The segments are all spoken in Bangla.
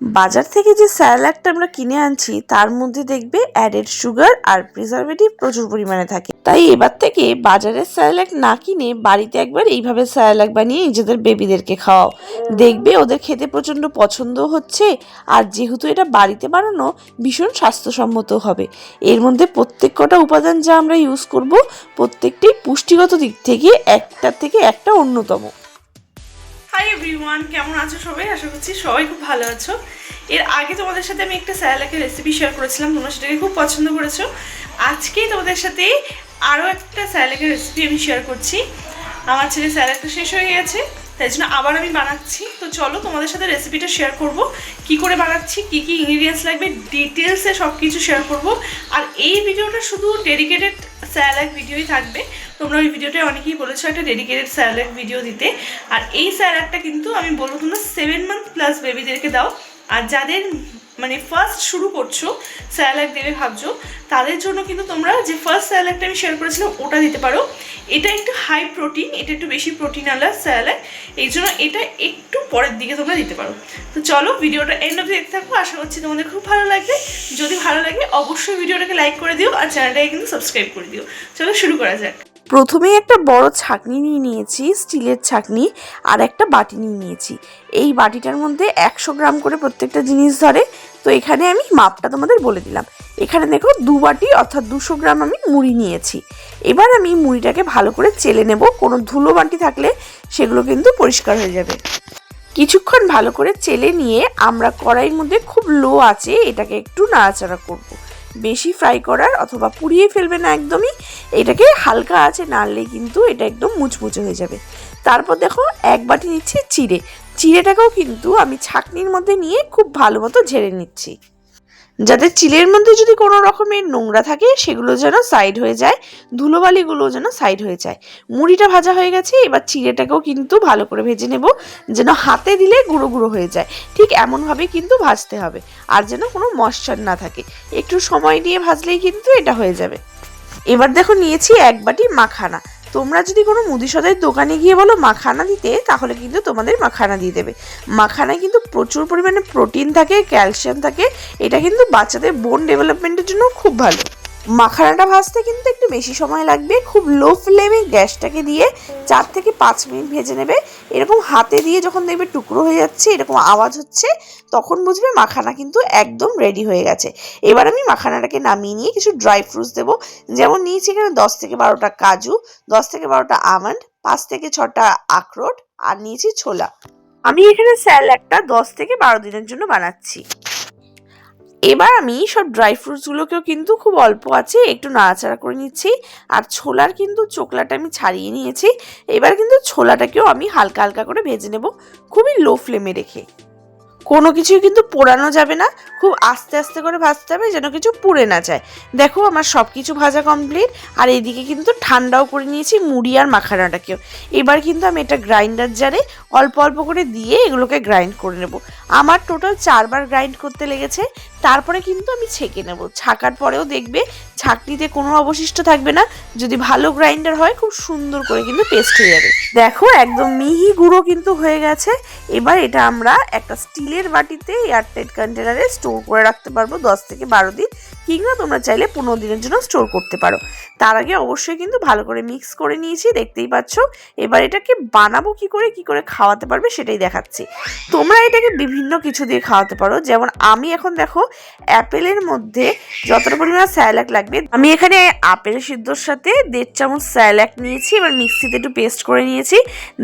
বাজার থেকে যে স্যালাডটা আমরা কিনে আনছি, তার মধ্যে দেখবে অ্যাডেড সুগার আর প্রিজারভেটিভ প্রচুর পরিমাণে থাকে। তাই এবার থেকে বাজারের স্যালাড না কিনে বাড়িতে একবার এইভাবে স্যালাড বানিয়ে নিজেদের বেবিদেরকে খাওয়াও। দেখবে ওদের খেতে প্রচণ্ড পছন্দ হচ্ছে আর যেহেতু এটা বাড়িতে বানানো, ভীষণ স্বাস্থ্যসম্মত হবে। এর মধ্যে প্রত্যেক কটা উপাদান যা আমরা ইউজ করব প্রত্যেকটি পুষ্টিগত দিক থেকে একটার থেকে একটা অন্যতম। হাই এভরিওয়ান কেমন আছো সবাই? আশা করছি সবাই খুব ভালো আছো। এর আগে তোমাদের সাথে আমি একটা স্যালাকের রেসিপি শেয়ার করেছিলাম, তোমরা সেটাকে খুব পছন্দ করেছ। আজকেই তোমাদের সাথে আরও একটা স্যালাকের রেসিপি আমি শেয়ার করছি। আমার ছেলে স্যালাকটা শেষ হয়ে গেছে। তাই জন্য আবার আমি বানাচ্ছি। তো চলো তোমাদের সাথে রেসিপিটা শেয়ার করব। কি করে বানাচ্ছি, কি কি ইনগ্রিডিয়েন্টস লাগবে ডিটেলসে সব কিছু শেয়ার করব। আর এই ভিডিওটা শুধু ডেডিকেটেড স্যালাড ভিডিওই থাকবে। তোমরা ওই ভিডিওটায় অনেকেই বলেছ একটা ডেডিকেটেড স্যালাড ভিডিও দিতে। আর এই স্যালাডটা কিন্তু আমি বলব তোমরা সেভেন মান্থ প্লাস বেবিদেরকে দাও। আর যাদের মানে ফার্স্ট শুরু করছ স্যালাড দেবে ভাবছ, তাদের জন্য কিন্তু তোমরা যে ফার্স্ট স্যালাডটা আমি শেয়ার করেছিলাম ওটা দিতে পারো। এটা একটু হাই প্রোটিন এটা একটু বেশি প্রোটিনওয়ালা স্যালাড এই জন্য এটা একটু পরের দিকে তোমরা দিতে পারো। তো চলো ভিডিওটা এন্ড অব্দি দেখতে থাকো, আশা করছি তোমাদের খুব ভালো লাগবে। যদি ভালো লাগে, অবশ্যই ভিডিওটাকে লাইক করে দিও আর চ্যানেলটাকে কিন্তু সাবস্ক্রাইব করে দিও। চলো শুরু করা যাক। প্রথমেই একটা বড় ছাকনি নিয়ে নিয়েছি, স্টিলের ছাকনি, আর একটা বাটি নিয়ে নিয়েছি। এই বাটিটার মধ্যে একশো গ্রাম করে প্রত্যেকটা জিনিস ধরে, তো এখানে আমি মাপটা তোমাদের বলে দিলাম। এখানে দেখো দু বাটি অর্থাৎ দুশো গ্রাম আমি মুড়ি নিয়েছি। এবার আমি মুড়িটাকে ভালো করে চেলে নেব, কোনো ধুলো বাটি থাকলে সেগুলো কিন্তু পরিষ্কার হয়ে যাবে। কিছুক্ষণ ভালো করে চেলে নিয়ে আমরা কড়াইয়ের মধ্যে খুব লো আছে এটাকে একটু নাড়াচাড়া করব। বেশি ফ্রাই করার অথবা পুড়িয়ে ফেলবে না একদমই, এটাকে হালকা আছে নাড়লে কিন্তু এটা একদম মুচমুচে হয়ে যাবে। তারপর দেখো এক বাটি নিচ্ছি চিড়ে। চিড়েটাকেও কিন্তু আমি ছাকনির মধ্যে নিয়ে খুব ভালো মতো ঝেড়ে নিচ্ছি। যাতে চিলের মধ্যে যদি কোনো রকমের নোংরা থাকে, সেগুলো যেন সাইড হয়ে যায়, ধুলোবালিগুলো যেন সাইড হয়ে যায়। মুড়িটা ভাজা হয়ে গেছে, এবার চিড়েটাকেও কিন্তু ভালো করে ভেজে নেব, যেন হাতে দিলে গুঁড়ো গুঁড়ো হয়ে যায়। ঠিক এমনভাবে কিন্তু ভাজতে হবে, আর যেন কোনো ময়শ্চার না থাকে। একটু সময় নিয়ে ভাজলেই কিন্তু এটা হয়ে যাবে। এবার দেখো নিয়েছি এক বাটি মাখানা। তোমরা যদি কোনো মুদি সদাইয়ের দোকানে গিয়ে বলো মাখানা দিতে, তাহলে কিন্তু তোমাদের মাখানা দিয়ে দেবে। মাখানায় কিন্তু প্রচুর পরিমাণে প্রোটিন থাকে ক্যালসিয়াম থাকে, এটা কিন্তু বাচ্চাদের বোন ডেভেলপমেন্টের জন্য খুব ভালো। মাখানাটা ভাজতে কিন্তু একটু বেশি সময় লাগবে। খুব লো ফ্লেমে গ্যাসটাকে দিয়ে চার থেকে পাঁচ মিনিট ভেজে নেবে। এরকম হাতে দিয়ে যখন দেখবে টুকরো হয়ে যাচ্ছে, এরকম আওয়াজ হচ্ছে, তখন বুঝবে মাখানা কিন্তু একদম রেডি হয়ে গেছে। এবার আমি মাখানাটাকে নামিয়ে নিয়ে কিছু ড্রাই ফ্রুটস দেবো। যেমন নিয়েছি এখানে দশ থেকে বারোটা কাজু, দশ থেকে বারোটা আমন্ড পাঁচ থেকে ছটা আখরোট, আর নিয়েছি ছোলা। আমি এখানে স্যালাডটা দশ থেকে বারো দিনের জন্য বানাচ্ছি। এবার আমি সব ড্রাই ফ্রুটসগুলোকেও কিন্তু খুব অল্প আছে, একটু নাড়াচাড়া করে নিচ্ছি। আর ছোলার কিন্তু চোকলাটা আমি ছাড়িয়ে নিয়েছি। এবার কিন্তু ছোলাটাকেও আমি হালকা হালকা করে ভেজে নেব, খুবই লো ফ্লেমে রেখে। কোনো কিছুই কিন্তু পোড়ানো যাবে না। খুব আস্তে আস্তে করে ভাজতে হবে যেন কিছু পুড়ে না যায়। দেখো আমার সব কিছু ভাজা কমপ্লিট আর এইদিকে কিন্তু ঠান্ডাও করে নিয়েছি মুড়ি আর মাখানাটাকেও। এবার কিন্তু আমি এটা গ্রাইন্ডার জারে অল্প অল্প করে দিয়ে এগুলোকে গ্রাইন্ড করে নেব। আমার টোটাল চারবার গ্রাইন্ড করতে লেগেছে, তারপরে কিন্তু আমি ছেঁকে নেব। ছাকার পরেও দেখবে ছাকনিতে কোনো অবশিষ্ট থাকবে না। যদি ভালো গ্রাইন্ডার হয়, খুব সুন্দর করে কিন্তু পেস্ট হয়ে যাবে। দেখো, একদম মিহি গুঁড়ো কিন্তু হয়ে গেছে। এবার এটা আমরা একটা স্টিলের বাটিতে এয়ারটাইট কন্টেনারে স্টোর করে রাখতে পারব দশ থেকে বারো দিন। কিংবা তোমরা চাইলে পনেরো দিনের জন্য স্টোর করতে পারো। তার আগে অবশ্যই কিন্তু ভালো করে মিক্স করে নিয়েছি, দেখতেই পাচ্ছ। এবার এটাকে বানাবো কি করে কি করে খাওয়াতে পারবে সেটাই দেখাচ্ছি। তোমরা এটাকে বিভিন্ন কিছু দিয়ে খাওয়াতে পারো। যেমন আমি এখন দেখো, অ্যাপেলের মধ্যে যতটা পরিমাণ স্যালাক লাগবে আমি এখানে আপেল সিদ্ধর সাথে দেড় চামচ স্যালাক নিয়েছি, এবার মিক্সিতে একটু পেস্ট করে নিয়েছি।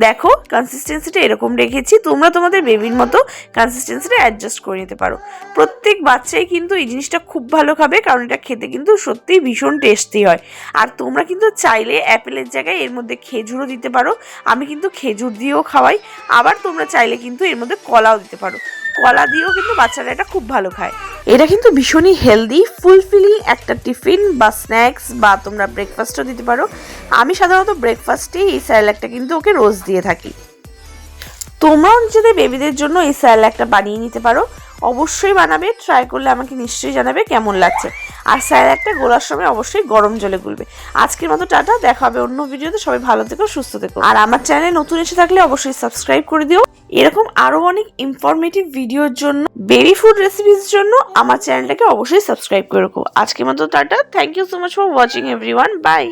দেখো কনসিস্টেন্সিটা এরকম রেখেছি, তোমরা তোমাদের বেবির মতো কনসিস্টেন্সিটা অ্যাডজাস্ট করে নিতে পারো। প্রত্যেক বাচ্চাই কিন্তু এই জিনিসটা খুব ভালো খাবে, কারণ এটা খেতে কিন্তু সত্যিই ভীষণ টেস্টি হয়। আর তোমরা কিন্তু চাইলে অ্যাপেলের জায়গায় এর মধ্যে খেজুরও দিতে পারো, আমি কিন্তু খেজুর দিয়েও খাওয়াই, আবার তোমরা চাইলে কিন্তু এর মধ্যে কলাও দিতে পারো। কলা দিয়েও কিন্তু বাচ্চারা এটা খুব ভালো খায়। এটা কিন্তু ভীষণই হেলদি ফুলফিলিং একটা টিফিন বা স্ন্যাক্স বা তোমরা ব্রেকফাস্টও দিতে পারো। আমি সাধারণত ব্রেকফাস্টে এই স্যালাডটা কিন্তু ওকে রোজ দিয়ে থাকি। তোমরাও নিজেদের বেবিদের জন্য এই স্যালাডটা বানিয়ে নিতে পারো। অবশ্যই বানাবে ট্রাই করলে আমাকে নিশ্চয়ই জানাবে কেমন লাগছে। আর স্যালাডটা গোলার সময় অবশ্যই গরম জলে গুলবে। আজকের মতো টাটা, দেখা হবে অন্য ভিডিওতে সবাই ভালো থেকো, সুস্থ থেকো। আর আমার চ্যানেলে নতুন এসে থাকলে অবশ্যই সাবস্ক্রাইব করে দিও। এরকম আরও অনেক ইনফরমেটিভ ভিডিওর জন্য বেবি ফুড রেসিপির জন্য আমার চ্যানেলটাকে অবশ্যই সাবস্ক্রাইব করে রাখো। আজকের মতো tata. Thank you so much for watching every bye